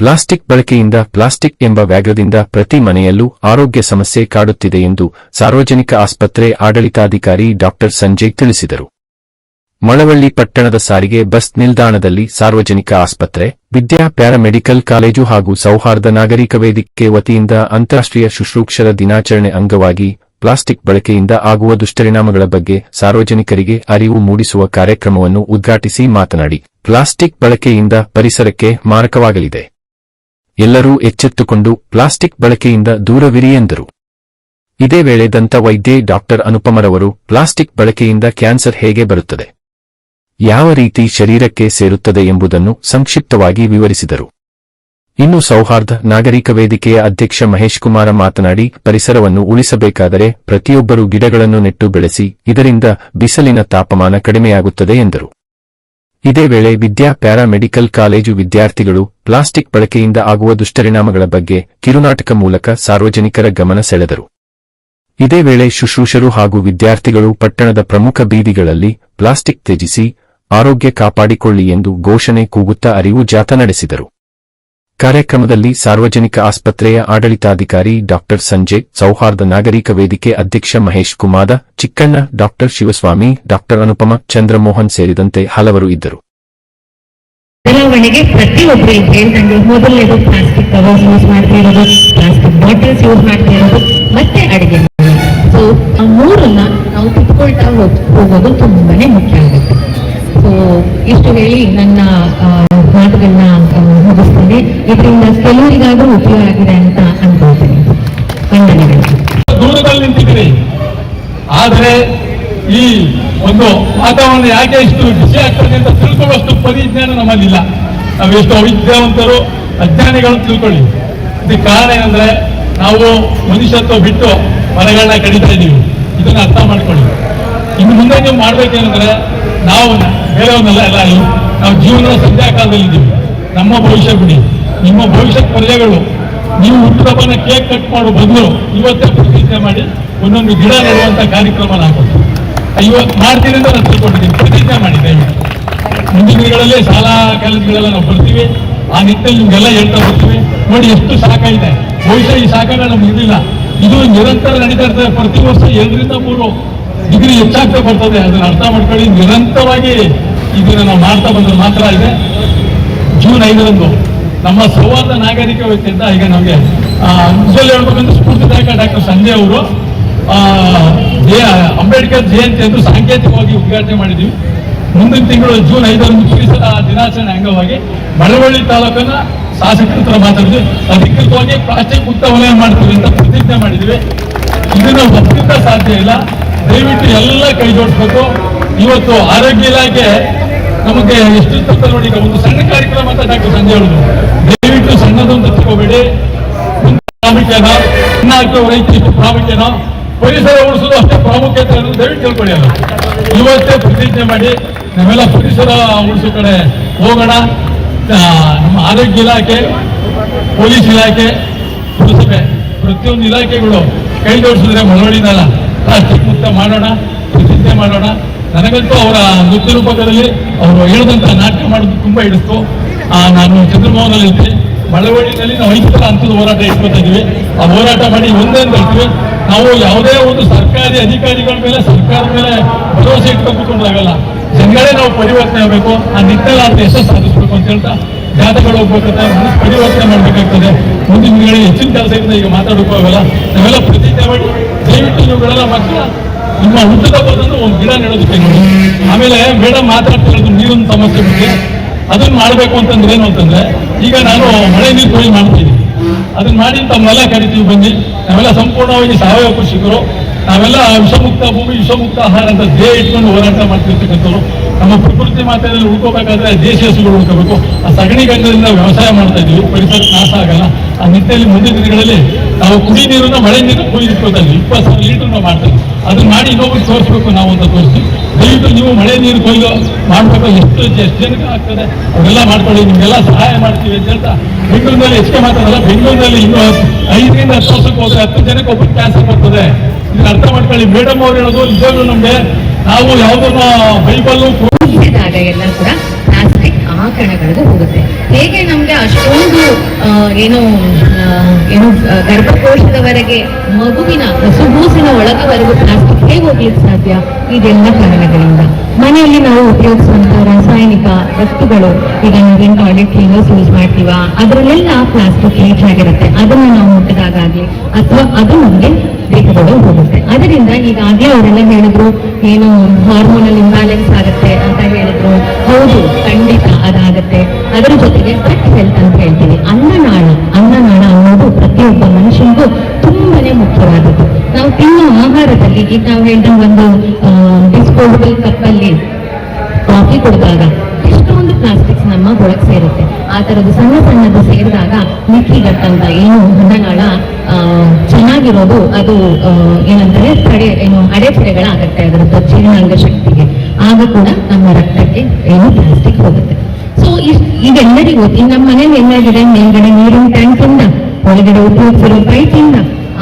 Plastic ಬಳಕೆಯಿಂದ plastic ಎಂಬ ವ್ಯಾಘ್ರದಿಂದ ಪ್ರತಿ ಮನೆಯಲ್ಲೂ ಆರೋಗ್ಯ ಸಮಸ್ಯೆ ಕಾಡುತ್ತಿದೆ ಎಂದು ಸಾರ್ವಜನಿಕ ಆಸ್ಪತ್ರೆ ಆಡಳಿತಾಧಿಕಾರಿ ಡಾಕ್ಟರ್ ಸಂಜಯ್ ತಿಳಿಸಿದರು. ಮಳವಳ್ಳಿ ಪಟ್ಟಣದ ಸಾರಿಗೆ ಬಸ್ ನಿಲ್ದಾಣದಲ್ಲಿ ಸಾರ್ವಜನಿಕ ಆಸ್ಪತ್ರೆ, ವಿದ್ಯಾ ಪ್ಯಾರಾಮೆಡಿಕಲ್ ಕಾಲೇಜು ಹಾಗೂ ಸೌಹಾರ್ದ ನಾಗರಿಕ ವೇದಿಕೆ ವತಿಯಿಂದ ಅಂತಾರಾಷ್ಟ್ರೀಯ ಶುಶ್ರೂಕ್ಷರ ದಿನಾಚರಣೆ ಅಂಗವಾಗಿ ಪ್ಲಾಸ್ಟಿಕ್ ಬಳಕೆಯಿಂದ ಆಗುವ ದುಷ್ಪರಿಣಾಮಗಳ ಬಗ್ಗೆ ಸಾರ್ವಜನಿಕರಿಗೆ ಅರಿವು ಮೂಡಿಸುವ ಕಾರ್ಯಕ್ರಮವನ್ನು ಉದ್ಘಾಟಿಸಿ ಮಾತನಾಡಿ. ಪ್ಲಾಸ್ಟಿಕ್ ಬಳಕೆಯಿಂದ ಪರಿಸರಕ್ಕೆ ಮಾರಕವಾಗಲಿದೆ. ಎಲ್ಲರೂ ಎಚ್ಚೆತ್ತುಕೊಂಡು ಪ್ಲಾಸ್ಟಿಕ್ ಬಳಕೆಯಿಂದ ದೂರವಿರಿ ಎಂದರು. ಇದೇ ವೇಳೆ ದಂತ ವೈದ್ಯೆ ಡಾಕ್ಟರ್ ಅನುಪಮರವರು ಪ್ಲಾಸ್ಟಿಕ್ ಬಳಕೆಯಿಂದ ಕ್ಯಾನ್ಸರ್ ಹೇಗೆ ಬರುತ್ತದೆ? ಯಾವ ರೀತಿ ಶರೀರಕ್ಕೆ ಸೇರುತ್ತದೆ ಎಂಬುದನ್ನು ಸಂಕ್ಷಿಪ್ತವಾಗಿ ವಿವರಿಸಿದರು. ಇನ್ನು ಸೌಹಾರ್ದ ನಾಗರಿಕ ವೇದಿಕೆಯ ಅಧ್ಯಕ್ಷ ಮಹೇಶ್ ಕುಮಾರ ಮಾತನಾಡಿ, ಪರಿಸರವನ್ನು ಉಳಿಸಬೇಕಾದರೆ ಪ್ರತಿಯೊಬ್ಬರೂ ಗಿಡಗಳನ್ನು ನೆಟ್ಟು ಬೆಳೆಸಿ, ಇದರಿಂದ ಬಿಸಿಲಿನ ತಾಪಮಾನ ಕಡಿಮೆಯಾಗುತ್ತದೆ ಎಂದರು. ಇದೇ ವೇಳೆ ವಿದ್ಯಾ ಪ್ಯಾರಾಮೆಡಿಕಲ್ ಕಾಲೇಜು ವಿದ್ಯಾರ್ಥಿಗಳು ಪ್ಲಾಸ್ಟಿಕ್ ಬಳಕೆಯಿಂದ ಆಗುವ ದುಷ್ಪರಿಣಾಮಗಳ ಬಗ್ಗೆ ಕಿರುನಾಟಕ ಮೂಲಕ ಸಾರ್ವಜನಿಕರ ಗಮನ ಸೆಳೆದರು. ಇದೇ ವೇಳೆ ಶುಶ್ರೂಷರು ಹಾಗೂ ವಿದ್ಯಾರ್ಥಿಗಳು ಪಟ್ಟಣದ ಪ್ರಮುಖ ಬೀದಿಗಳಲ್ಲಿ ಪ್ಲಾಸ್ಟಿಕ್ ತ್ಯಜಿಸಿ, ಆರೋಗ್ಯ ಕಾಪಾಡಿಕೊಳ್ಳಿ ಎಂದು ಘೋಷಣೆ ಕೂಗುತ್ತಾ ಅರಿವು ಜಾಥಾ ನಡೆಸಿದರು. ಕಾರ್ಯಕ್ರಮದಲ್ಲಿ ಸಾರ್ವಜನಿಕ ಆಸ್ಪತ್ರೆಯ ಆಡಳಿತಾಧಿಕಾರಿ ಡಾಕ್ಟರ್ ಸಂಜಯ್ ಸೌಹಾರ್ದ ನಾಗರಿಕ ವೇದಿಕೆ ಅಧ್ಯಕ್ಷ ಮಹೇಶ್ ಕುಮಾರ ಚಿಕ್ಕಣ್ಣ ಡಾಕ್ಟರ್ ಶಿವಸ್ವಾಮಿ ಡಾಕ್ಟರ್ ಅನುಪಮ, ಚಂದ್ರಮೋಹನ್ ಸೇರಿದಂತೆ ಹಲವರು ಇದ್ದರು. ಬದಲಾವಣೆಗೆ ಪ್ರತಿಯೊಬ್ಬರು ಈಗ ಮೊದಲನೇದು ಪ್ಲಾಸ್ಟಿಕ್ ಕವರ್ಸ್ ಯೂಸ್ ಮಾಡ್ತಾ ಇರೋದು ಪ್ಲಾಸ್ಟಿಕ್ ಬಾಟಲ್ಸ್ ಯೂಸ್ ಮಾಡ್ತಾ ಇರೋದು, ಮತ್ತೆ ಅಡಿಗೆ ಸೊ ಆ ಮೂರನ್ನ ನಾವು ತಿಳ್ಕೊಳ್ತಾ ಹೋಗ್, ಹೋಗೋದು ತುಂಬಾನೇ ಮುಖ್ಯ ಆಗುತ್ತೆ. ಇಷ್ಟು ಹೇಳಿ ನನ್ನ ಮಾತುಗಳನ್ನ ಮುಗಿಸ್ತೇನೆ. ಇದರಿಂದ ಕೆಲವರಿಗಾದ್ರೂ ಉಪಯೋಗ ಆಗಿದೆ ಅಂತ ಅನ್ಕೊಳ್ತೇನೆ. ದೂರದಲ್ಲಿ ನಿಂತಿದ್ದೀರಿ ಆದ್ರೆ ಈ ಒಂದು ವಾತಾವರಣ ಯಾಕೆ ಇಷ್ಟು ಬಿಸಿ ಆಗ್ತದೆ ಅಂತ ತಿಳ್ಕೊಳ್ಳುವಷ್ಟು ಪರಿಜ್ಞಾನ ನಮ್ಮಲ್ಲಿಲ್ಲ. ನಾವೆಷ್ಟು ಅವಿದ್ಯಾವಂತರು ಅಜ್ಞಾನಿಗಳು ತಿಳ್ಕೊಳ್ಳಿ. ಇದಕ್ಕೆ ಕಾರಣ ಏನಂದ್ರೆ ನಾವು ಮನುಷ್ಯತ್ವ ಬಿಟ್ಟು ಮರಗಳನ್ನ ಕಡಿತಾ ಇದ್ದೀವಿ ಇದನ್ನ ಅರ್ಥ ಮಾಡ್ಕೊಳ್ಳಿ. ಇನ್ನು ಮುಂದೆ ನೀವು ಮಾಡ್ಬೇಕೇನಂದ್ರೆ ನಾವು ಬೇರೆಯವ್ರನ್ನೆಲ್ಲ ಎಲ್ಲ ಇವು ನಾವು ಜೀವನದ ಸಂಧ್ಯಾ ಕಾಲದಲ್ಲಿ ಇದ್ದೀವಿ. ನಮ್ಮ ಭವಿಷ್ಯ ಬಿಡಿ. ನಿಮ್ಮ ಭವಿಷ್ಯದ ಪಲ್ಯಗಳು ನೀವು ಹುಟ್ಟುಹಬ್ಬನ ಕೇಕ್ ಕಟ್ ಮಾಡೋ ಬದಲು ಇವತ್ತೇ ಪ್ರತಿಜ್ಞೆ ಮಾಡಿ ಒಂದೊಂದು ಗಿಡ ನೆಡುವಂತ ಕಾರ್ಯಕ್ರಮ ಹಾಕೋದು. ಇವತ್ತು ಮಾಡ್ತೀನಿ ಅಂತ ನಾನು ತಿಳ್ಕೊಂಡಿದ್ದೀನಿ. ಪ್ರತಿಜ್ಞೆ ಮಾಡಿ, ದಯವಿಟ್ಟು. ಮುಂದಿನ ದಿನಗಳಲ್ಲಿ ಶಾಲಾ ಕಾಲೇಜುಗಳೆಲ್ಲ ನಾವು ಬರ್ತೀವಿ. ಆ ನಿಟ್ಟಿನಲ್ಲಿ ನಿಮ್ಗೆಲ್ಲ ಹೇಳ್ತಾ ಬರ್ತೀವಿ. ನೋಡಿ, ಎಷ್ಟು ಶಾಖ ಇದೆ. ಬಹುಶಃ ಈ ಶಾಖಗಳು ನಮ್ಗೆ ಇರಲಿಲ್ಲ ಇದು ನಿರಂತರ ನಡೀತಾ ಇರ್ತದೆ. ಪ್ರತಿ ವರ್ಷ ಎರಡರಿಂದ ಮೂರು ಡಿಗ್ರಿ ಹೆಚ್ಚಾಗ್ತಾ ಬರ್ತದೆ ಅದನ್ನ ಅರ್ಥ ಮಾಡ್ಕೊಳ್ಳಿ. ನಿರಂತರವಾಗಿ ಇದನ್ನ ನಾವು ಮಾಡ್ತಾ ಬಂದ್ರೆ ಮಾತ್ರ ಇದೆ. ಜೂನ್ ಐದರಂದು ನಮ್ಮ ಸೌಹಾರ್ದ ನಾಗರಿಕ ವ್ಯಕ್ತಿಯಿಂದ ಈಗ ನಮಗೆ ನಿಜಲ್ಲಿ ಹೇಳ್ಬೇಕಂದ್ರೆ ಸ್ಫೂರ್ತಿದಾಯಕ ಡಾಕ್ಟರ್ ಸಂಜಯ್ ಅವರು. ಆ, ಅಂಬೇಡ್ಕರ್ ಜಯಂತಿ ಎಂದು ಸಾಂಕೇತಿಕವಾಗಿ ಉದ್ಘಾಟನೆ ಮಾಡಿದ್ವಿ. ಮುಂದಿನ ತಿಂಗಳು ಜೂನ್ ಐದರಂದು ಪರಿಸರ ದಿನಾಚರಣೆ ಅಂಗವಾಗಿ ಮಳವಳ್ಳಿ ತಾಲೂಕನ್ನ ಶಾಸಕರ ಮಾತಾಡಿದ್ವಿ. ಅಧಿಕೃತವಾಗಿ ಪ್ಲಾಸ್ಟಿಕ್ ಮುಕ್ತ ವಲಯ ಮಾಡ್ತೀವಿ ಅಂತ ಪ್ರತಿಜ್ಞೆ ಮಾಡಿದ್ವಿ. ಇದನ್ನು ಒಪ್ಪಿಂದ ಸಾಧ್ಯ ಇಲ್ಲ. ದಯವಿಟ್ಟು ಎಲ್ಲ ಕೈ ಜೋಡಿಸ್ಬೇಕು ಇವತ್ತು ಆರೋಗ್ಯ ಇಲಾಖೆ ನಮಗೆ ಎಷ್ಟು ತಪ್ಪ ನೋಡಿ ಒಂದು ಸಣ್ಣ ಕಾರ್ಯಕ್ರಮ ಅಂತ ಡಾಕ್ಟರ್ ಸಂಜಯ್ ಹೇಳಿದ್ರು ದಯವಿಟ್ಟು ಸಣ್ಣದೊಂದು ಒಂದು ಪ್ರಾಮುಖ್ಯನ ಇನ್ನ ಹಾಕುವ ರೈತ ಎಷ್ಟು ಪ್ರಾಮುಖ್ಯನ. ಪರಿಸರ ಉಳಿಸೋದು ಅಷ್ಟೇ ಪ್ರಾಮುಖ್ಯತೆ ಅನ್ನೋದು ದಯವಿಟ್ಟು ತಿಳ್ಕೊಳ್ಳಿ ಅಲ್ಲ. ಇವತ್ತೇ ಪ್ರತಿಜ್ಞೆ ಮಾಡಿ, ನಾವೆಲ್ಲ ಪರಿಸರ ಉಳಿಸೋ ಕಡೆ ಹೋಗೋಣ. ನಮ್ಮ ಆರೋಗ್ಯ ಇಲಾಖೆ, ಪೊಲೀಸ್ ಇಲಾಖೆ, ಪುರಸಭೆ, ಪ್ರತಿಯೊಂದು ಇಲಾಖೆಗಳು ಕೈ ಜೋಡಿಸಿದ್ರೆ ಮಳವಳ್ಳಿನಲ್ಲ. ಮುಕ್ತ ಮಾಡೋಣ ಪ್ರತಿಜ್ಞೆ ಮಾಡೋಣ. ನನಗಂತೂ ಅವರ ನೃತ್ಯ ರೂಪಕದಲ್ಲಿ ಅವರು ಹೇಳಿದಂತ ನಾಟ್ಯ ಮಾಡೋದು ತುಂಬಾ ಹಿಡಿಸ್ತು. ನಾನು ಚಂದ್ರಮೋಹನಲ್ಲಿ ಇದ್ದೆ. ಇರ್ತೀನಿ ಮಳವಳ್ಳಿನಲ್ಲಿ ನಾವು ಐದು ಹಂತದ ಹೋರಾಟ ಇಟ್ಕೊತಿದ್ವಿ ಆ ಹೋರಾಟ ಮಾಡಿ ಒಂದೇ ಅಂತ ನಾವು ಯಾವುದೇ ಒಂದು ಸರ್ಕಾರಿ ಅಧಿಕಾರಿಗಳ ಮೇಲೆ, ಸರ್ಕಾರದ ಮೇಲೆ ಭರವಸೆ ಇಟ್ಕೊಂಡು ಕೂತ್ಕೊಂಡಾಗಲ್ಲ ಜನಗಳೇ ನಾವು ಪರಿವರ್ತನೆ ಆಗಬೇಕು. ಆ ನಿಟ್ಟಿನಲ್ಲಿ ಅಂತ ಯಶಸ್ಸು ಸಾಧಿಸಬೇಕು ಅಂತ ಹೇಳ್ತಾ ಜಾತಗಳು ಹೋಗ್ಬೇಕಂತ ಪರಿವರ್ತನೆ ಮಾಡಬೇಕಾಗ್ತದೆ. ಮುಂದಿನ ದಿನಗಳಲ್ಲಿ ಹೆಚ್ಚಿನ ಕೆಲಸದಿಂದ ಈಗ ಮಾತಾಡೋಕ್ಕಾಗಲ್ಲ ನಾವೆಲ್ಲ ಪ್ರತಿಜ್ಞೆ ಮಾಡಿ, ದಯವಿಟ್ಟು ನೀವುಗಳೆಲ್ಲ ಮಾತ್ರ ನಿಮ್ಮ ಹುಟ್ಟದ ಬಂದು ಒಂದು ಗಿಡ ನೆಡೋದಕ್ಕೆ ನೋಡಿ ಆಮೇಲೆ ಮೇಡಮ್ ಮಾತಾಡ್ತಿರೋದು ನೀರಿನ ಸಮಸ್ಯೆ ಬಗ್ಗೆ ಅದನ್ನ ಮಾಡ್ಬೇಕು ಅಂತಂದ್ರೆ ಏನು ಅಂತಂದ್ರೆ ಈಗ ನಾನು ಮಳೆ ನೀರು ಕೊಯ್ಲು ಮಾಡ್ತೀನಿ ಅದನ್ನ ಮಾಡಿ ತಮ್ಮೆಲ್ಲ ಕರಿತೀವಿ ಬನ್ನಿ. ನಾವೆಲ್ಲ ಸಂಪೂರ್ಣವಾಗಿ ಸಾವಯವ ಕೃಷಿಕರು. ನಾವೆಲ್ಲ ವಿಷಮುಕ್ತ ಭೂಮಿ, ವಿಷಮುಕ್ತ ಆಹಾರ ಅಂತ ಧ್ಯೇಯ ಇಟ್ಕೊಂಡು ಹೋರಾಟ ಮಾಡ್ತಿರ್ತಕ್ಕಂಥವ್ರು. ನಮ್ಮ ಪ್ರಕೃತಿ ಮಾತೆಯಲ್ಲಿ ಉಳ್ಕೋಬೇಕಾದ್ರೆ ದೇಶಿ ಹಸುಗಳು ಉಳ್ಕೋಬೇಕು ಆ ಸಗಣಿ ಗಂಧದಿಂದ ವ್ಯವಸಾಯ ಮಾಡ್ತಾ ಇದೀವಿ ಪರಿಸರ ನಾಶ ಆಗಲ್ಲ. ಆ ನಿಟ್ಟಿನಲ್ಲಿ ಮುಂದಿನ ದಿನಗಳಲ್ಲಿ ನಾವು ಕುಡಿ ನೀರನ್ನ ಮಳೆ ನೀರು ಕೊಯ್ದು ಇಟ್ಕೊತಾ ಇದ್ವಿ ಇಪ್ಪತ್ತು ಸಾವಿರ ಲೀಟರ್ ನಾವು ಅದನ್ನ ಮಾಡಿ ಇನ್ನೊಬ್ಬರು ತೋರಿಸ್ಬೇಕು ನಾವು ಅಂತ ತೋರಿಸಿ ದಯವಿಟ್ಟು ನೀವು ಮಳೆ ನೀರು ಕೊಯ್ದು ಮಾಡ್ಬೇಕು. ಎಷ್ಟು ಎಷ್ಟು ಜನಕ್ಕೆ ಆಗ್ತದೆ? ಅವರೆಲ್ಲ ಮಾಡ್ಕೊಳ್ಳಿ. ನಿಮಗೆಲ್ಲ ಸಹಾಯ ಮಾಡ್ತೀವಿ ಅಂತ ಹೇಳ್ತಾ ಬೆಂಗಳೂರಿನಲ್ಲಿ ಹೆಚ್ಚಿಗೆ ಮಾತಾಡಲ್ಲ. ಬೆಂಗಳೂರಿನಲ್ಲಿ ಇನ್ನೂ ಐದರಿಂದ ಹತ್ತು ವರ್ಷಕ್ಕೆ ಹೋದ್ರೆ ಹತ್ತು ಜನಕ್ಕೆ ಒಬ್ಬರು ಕ್ಯಾನ್ಸರ್ ಬರ್ತದೆ. ಅರ್ಥ ಮಾಡ್ಕೊಳ್ಳಿ ಮೇಡಮ್ ಅವ್ರು ಹೇಳೋದು ನಿಜವಾಗ್ಲೂ ನಮ್ಗೆ ನಾವು ಯಾವ್ದನ್ನ ಬೈಬಲ್ ಎಲ್ಲ ಕೂಡ ಹೋಗುತ್ತೆ. ಹೇಗೆ ನಮ್ಗೆ ಅಷ್ಟೊಂದು ಏನು ಏನು ಗರ್ಭಕೋಶದವರೆಗೆ ಮಗುವಿನ ಹಸುಗೂಸಿನ ಒಳಗವರೆಗೂ ಪ್ಲಾಸ್ಟಿಕ್ ಹೇಗೆ ಹೋಗ್ಲಿಕ್ಕೆ ಸಾಧ್ಯ? ಇದೆಲ್ಲ ಕಾರಣಗಳಿಂದ. ಮನೆಯಲ್ಲಿ ನಾವು ಉಪಯೋಗಿಸುವಂತ ರಾಸಾಯನಿಕ ವಸ್ತುಗಳು, ಈಗ ನಾವೇನು ಟಾಯ್ಲೆಟ್ ಕ್ಲೀನರ್ಸ್ ಯೂಸ್ ಮಾಡ್ತೀವ, ಅದರಲ್ಲೆಲ್ಲ ಪ್ಲಾಸ್ಟಿಕ್ ಹೆಚ್ಚಾಗಿರುತ್ತೆ ಆಗಿರುತ್ತೆ. ಅದನ್ನ ನಾವು ಮುಟ್ಟಿದಾಗಲಿ ಅಥವಾ ಅದು ನಮಗೆ ದೇಹದೊಳಗೆ ಹೋಗುತ್ತೆ ಅದರಿಂದ ಈಗಾಗಲೇ ಅವರೆಲ್ಲ ಹೇಳಿದ್ರು, ಏನು ಹಾರ್ಮೋನಲ್ ಇಂಬ್ಯಾಲೆನ್ಸ್ ಆಗುತ್ತೆ ಅಂತ ಹೇಳಿದ್ರು. ಹೌದು, ಖಂಡಿತ ಅದಾಗತ್ತೆ. ಅದರ ಜೊತೆಗೆ ಗಟ್ ಹೆಲ್ತ್ ಅಂತ ಹೇಳ್ತೀನಿ ಅನ್ನನಾಳ ಅನ್ನನಾಳ ಅನ್ನೋದು ಪ್ರತಿಯೊಬ್ಬ ಮನುಷ್ಯನಿಗೂ ತುಂಬಾನೇ ಮುಖ್ಯವಾದದ್ದು. ನಾವು ತಿನ್ನೋ ಆಹಾರದಲ್ಲಿ ಈಗ ನಾವು ಹೇಳಿದ ಒಂದು ಡಿಸ್ಪೋಸಬಲ್ ಕಪ್ಪಲ್ಲಿ ಕಾಫಿ ಕುಡಿದಾಗ ನಮ್ಮ ಒಳಗೆ ಸೇರುತ್ತೆ. ಆ ತರದ್ದು ಸಣ್ಣ ಸಣ್ಣದು ಸೇರಿದಾಗ ಮಿಕ್ಕಿಗಟ್ಟಂತ ಏನು ಹೊಂಡನಾಳ ಚೆನ್ನಾಗಿರೋದು ಅದು ಏನಂತಾರೆ, ತಡೆ, ಏನು ಅಡೆತಡೆಗಳಾಗತ್ತೆ ಅದರದ್ದು ಜೀರ್ಣಾಂಗ ಶಕ್ತಿಗೆ. ಆಗ ಕೂಡ ನಮ್ಮ ರಕ್ತಕ್ಕೆ ಏನು ಪ್ಲಾಸ್ಟಿಕ್ ಹೋಗುತ್ತೆ. ಸೊ ಇದೆಲ್ಲರಿಗೂ ನಮ್ಮ ಮನೇಲಿ ಎಲ್ಲಾಗಿದೆ ಮೇಲ್ಗಡೆ ನೀರಿನ ಟ್ಯಾಂಕ್ ಇಂದ, ಒಳಗಡೆ ಉಪಯೋಗಿಸಿರೋ ಪೈಪ್ ಇಂದ,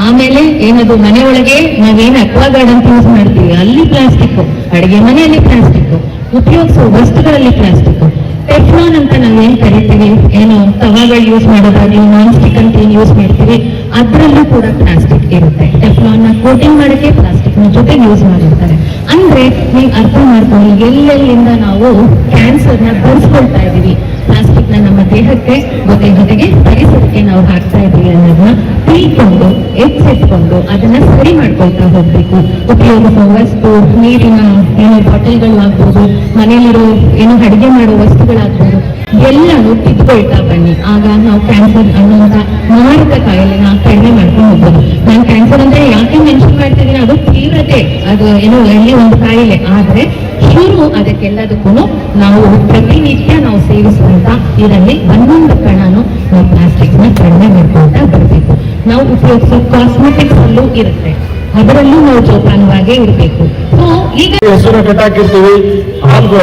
ಆಮೇಲೆ ಏನದು ಮನೆ ಒಳಗೆ ನಾವೇನು ಅಕ್ವಾಗಾರ್ಡ್ ಅಂತ ಯೂಸ್ ಮಾಡ್ತೀವಿ, ಅಲ್ಲಿ ಪ್ಲಾಸ್ಟಿಕ್ ಅಡಿಗೆ ಮನೆಯಲ್ಲಿ ಪ್ಲಾಸ್ಟಿಕ್ ಉಪಯೋಗಿಸುವ ವಸ್ತುಗಳಲ್ಲಿ ಪ್ಲಾಸ್ಟಿಕ್ ಟೆಫ್ಲಾನ್ ಅಂತ ನಾವೇನ್ ಕರಿತೀವಿ ಏನು ತವಾಗಳು ಯೂಸ್ ಮಾಡೋದಾಗ್ಲಿ ನಾನ್ ಸ್ಟಿಕ್ ಅಂತ ಏನ್ ಯೂಸ್ ಮಾಡ್ತೀವಿ, ಅದರಲ್ಲೂ ಕೂಡ ಪ್ಲಾಸ್ಟಿಕ್ ಇರುತ್ತೆ. ಟೆಫ್ಲಾನ್ನ ಕೋಟಿಂಗ್ ಮಾಡಕ್ಕೆ ಪ್ಲಾಸ್ಟಿಕ್ನ ಜೊತೆ ಯೂಸ್ ಮಾಡಿರ್ತಾರೆ. ಅಂದ್ರೆ ನೀವು ಅರ್ಥ ಮಾಡ್ಕೊಂಡು ಎಲ್ಲೆಲ್ಲಿಂದ ನಾವು ಕ್ಯಾನ್ಸರ್ನ ಬರ್ಸ್ಕೊಳ್ತಾ ಇದೀವಿ. ಪ್ಲಾಸ್ಟಿಕ್ನ ನಮ್ಮ ದೇಹಕ್ಕೆ ಜೊತೆ ಜೊತೆಗೆ ಪರಿಸರಕ್ಕೆ ನಾವು ಹಾಕ್ತಾ ಇದೀವಿ ಅನ್ನೋದನ್ನ ಎಚ್ಚೆತ್ಕೊಂಡು ಅದನ್ನ ಸರಿ ಮಾಡ್ಕೊಳ್ತಾ ಹೋಗ್ಬೇಕು. ಉಪಯೋಗಿಸುವ ವಸ್ತು ನೀರಿನ, ಏನು ಬಾಟಲ್ಗಳಾಗ್ಬೋದು, ಮನೆಯಲ್ಲಿರೋ ಏನು ಅಡಿಗೆ ಮಾಡೋ ವಸ್ತುಗಳಾಗ್ಬೋದು, ಎಲ್ಲನೂ ತಿದ್ಕೊಳ್ತಾ ಬನ್ನಿ. ಆಗ ನಾವು ಕ್ಯಾನ್ಸರ್ ಅನ್ನುವಂತ ಮಾರಕ ಕಾಯಿಲೆನ ಕಡಿಮೆ ಮಾಡ್ಕೊಂಡು ಹೋಗ್ಬೋದು. ನಾನು ಕ್ಯಾನ್ಸರ್ ಅಂದ್ರೆ ಯಾಕೆ ಮೆನ್ಷನ್ ಮಾಡ್ತಿದ್ದೀನಿ ಅದು ತೀವ್ರತೆ. ಅದು ಏನೋ ಎಲ್ಲಿ ಒಂದು ಕಾಯಿಲೆ. ಆದ್ರೆ ಶುರು ಅದಕ್ಕೆಲ್ಲದಕ್ಕೂ ನಾವು ಪ್ರತಿನಿತ್ಯ ನಾವು ಸೇವಿಸುವಂತ ಇದರಲ್ಲಿ ಒಂದೊಂದು ಕಣನು ನಾವು ಪ್ಲಾಸ್ಟಿಕ್ನ ಕಡಿಮೆ ಮಾಡ್ಕೊಳ್ತಾ ಬರಬೇಕು. ನಾವು ಉಪಯೋಗಿಸೋ ಕಾಸ್ಮೆಟಿಕ್ಸ್ ಅಲ್ಲೂ ಇರುತ್ತೆ. ಅದರಲ್ಲೂ ನಾವು ಜೋಪಾನವಾಗೇ ಇರಬೇಕು. ಸೊ ಈಗ ಹೆಸರು ಕಟ್ಟಾಕಿರ್ತೀವಿ ಹಾಲು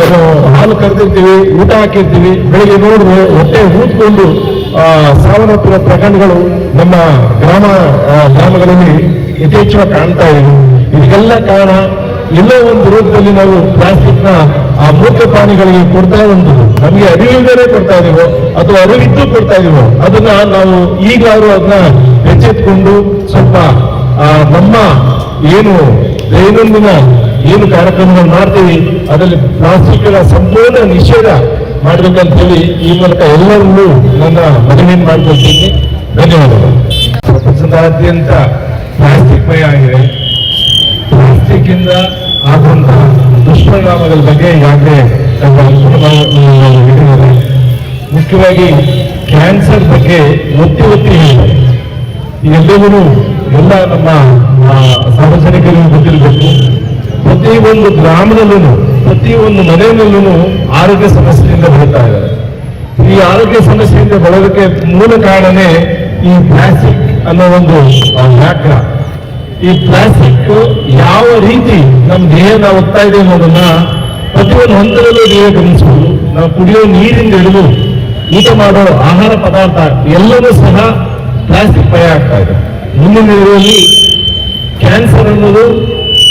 ಹಾಲು ಕರೆದಿರ್ತೀವಿ ಊಟ ಹಾಕಿರ್ತೀವಿ ಬೆಳಿಗ್ಗೆ ನೋಡಿದ್ರೆ ಹೊಟ್ಟೆ ಆ, ಸಾವನ್ನಪ್ಪಿನ ಪ್ರಕರಣಗಳು ನಮ್ಮ ಗ್ರಾಮ ಗ್ರಾಮಗಳಲ್ಲಿ ಯಥೇಚ್ಛವಾಗಿ ಕಾಣ್ತಾ ಇದೆ ಇದಕ್ಕೆಲ್ಲ ಕಾರಣ ಎಲ್ಲೋ ಒಂದು ರೂಪದಲ್ಲಿ ನಾವು ಪ್ಲಾಸ್ಟಿಕ್ನ ಆ ಮೂರ್ಖ ಪ್ರಾಣಿಗಳಿಗೆ ಕೊಡ್ತಾ ಒಂದು ನಮಗೆ ಅರಿವಿಲ್ಲದೆ ಕೊಡ್ತಾ ಇದೀವೋ, ಅಥವಾ ಅರಿವಿದ್ದು ಕೊಡ್ತಾ ಇದೀವೋ, ಅದನ್ನ ನಾವು ಈಗಾದ್ರೂ ಅದನ್ನ ಎಚ್ಚೆತ್ಕೊಂಡು ಸ್ವಲ್ಪ ನಮ್ಮ ಏನು ದೈನಂದಿನ ಏನು ಕಾರ್ಯಕ್ರಮಗಳು ಮಾಡ್ತೀವಿ, ಅದರಲ್ಲಿ ಪ್ಲಾಸ್ಟಿಕ್ಗಳ ಸಂಪೂರ್ಣ ನಿಷೇಧ ಮಾಡಬೇಕಂತ ಹೇಳಿ ಈ ಮೂಲಕ ಎಲ್ಲರಲ್ಲೂ ನನ್ನ ಮನವಿ ಮಾಡ್ಕೊಳ್ತೀನಿ. ಧನ್ಯವಾದಗಳು. ಪ್ರಪಂಚದಾದ್ಯಂತ ಪ್ಲಾಸ್ಟಿಕ್ ಮಯ ಆಗಿದೆ. ಪ್ಲಾಸ್ಟಿಕ್ ಇಂದ ಆಗುವಂತಹ ದುಷ್ಪರಿಣಾಮಗಳ ಬಗ್ಗೆ ಯಾಕೆ ಹೇಳಿದ್ದಾರೆ ಮುಖ್ಯವಾಗಿ ಕ್ಯಾನ್ಸರ್ ಬಗ್ಗೆ ಒತ್ತಿ ಒತ್ತಿ ಹೇಳಿದ್ದಾರೆ ಎಲ್ಲ ನಮ್ಮ ಸಾರ್ವಜನಿಕರಿಗೂ ಗೊತ್ತಿರಬೇಕು. ಪ್ರತಿಯೊಂದು ಗ್ರಾಮದಲ್ಲೂ ಪ್ರತಿಯೊಂದು ಮನೆಯಲ್ಲೂ ಆರೋಗ್ಯ ಸಮಸ್ಯೆಯಿಂದ ಬರುತ್ತಾ ಇದ್ದಾರೆ. ಈ ಆರೋಗ್ಯ ಸಮಸ್ಯೆಯಿಂದ ಬಳಲಕ್ಕೆ ಮೂಲ ಕಾರಣನೇ ಈ ಪ್ಲಾಸ್ಟಿಕ್ ಅನ್ನೋ ಒಂದು ವ್ಯಾಘ್ರ ಈ ಪ್ಲಾಸ್ಟಿಕ್ ಯಾವ ರೀತಿ ನಮ್ಮ ದೇಹನ ಹೋಗ್ತಾ ಇದೆ ಅನ್ನೋದನ್ನ ಪ್ರತಿಯೊಂದು ಹಂತದಲ್ಲೂ ದೇಹ ಗಮನಿಸಬಹುದು ನಾವು ಕುಡಿಯೋ ನೀರಿಂದ ಹಿಡಿದು ಊಟ ಮಾಡೋ ಆಹಾರ ಪದಾರ್ಥ ಎಲ್ಲವೂ ಸಹ ಪ್ಲಾಸ್ಟಿಕ್ ಭಯ ಆಗ್ತಾ ಇದೆ. ಮುಂದಿನ ದಿನದಲ್ಲಿ ಕ್ಯಾನ್ಸರ್ ಅನ್ನೋದು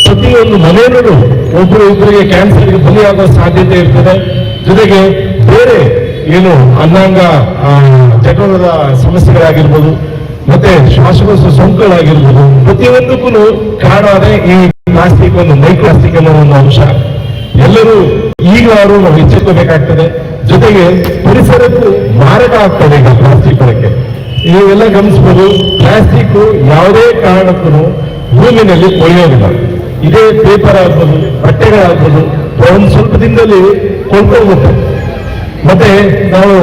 ಪ್ರತಿಯೊಂದು ಮನೆಯಲ್ಲೂ ಒಬ್ಬರು ಇಬ್ಬರಿಗೆ ಕ್ಯಾನ್ಸರ್ಗೆ ಬಲಿಯಾಗೋ ಸಾಧ್ಯತೆ ಇರ್ತದೆ. ಜೊತೆಗೆ ಬೇರೆ ಏನು ಅನ್ನಾಂಗ ಚಟುವದ ಸಮಸ್ಯೆಗಳಾಗಿರ್ಬೋದು ಮತ್ತೆ ಶ್ವಾಸಕೋಶ ಸೋಂಕುಗಳಾಗಿರ್ಬೋದು ಪ್ರತಿಯೊಂದಕ್ಕೂ ಕಾರಣ ಈ ಪ್ಲಾಸ್ಟಿಕ್ ಒಂದು ಮೈಕ್ಲಾಸ್ಟಿಕ್ ಅನ್ನೋ ಒಂದು ಅಂಶ. ಎಲ್ಲರೂ ಈಗಲಾದ್ರೂ ನಾವು ಎಚ್ಚೆತ್ತಬೇಕಾಗ್ತದೆ. ಜೊತೆಗೆ ಪರಿಸರಕ್ಕೂ ಮಾರಾಟ ಆಗ್ತದೆ ಈಗ ಪ್ಲಾಸ್ಟಿಕ್ ಬಳಕೆ. ನೀವೆಲ್ಲ ಗಮನಿಸ್ಬೋದು ಪ್ಲಾಸ್ಟಿಕ್ ಯಾವುದೇ ಕಾರಣಕ್ಕೂ ಭೂಮಿನಲ್ಲಿ ಕೊಳೆಯೋದಿಲ್ಲ ಇದೇ ಪೇಪರ್ ಆಗ್ಬೋದು, ಬಟ್ಟೆಗಳಾಗ್ಬೋದು, ಒಂದು ಸ್ವಲ್ಪ ದಿನದಲ್ಲಿ ಕೊಂಡ್ಕೋಗುತ್ತೆ ಮತ್ತೆ ನಾವು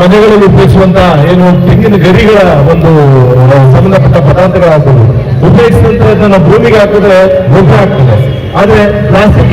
ಮನೆಗಳಲ್ಲಿ ಉಪಯೋಗಿಸುವಂತ ಏನು ತೆಂಗಿನ ಗರಿಗಳ ಒಂದು ಸಂಬಂಧಪಟ್ಟ ಪದಾರ್ಥಗಳಾಗ್ಬೋದು. ಉಪಯೋಗಿಸಿದಂತ ಭೂಮಿಗೆ ಹಾಕಿದ್ರೆ ಗೊಬ್ಬರ ಆಗ್ತದೆ. ಆದ್ರೆ ಪ್ಲಾಸ್ಟಿಕ್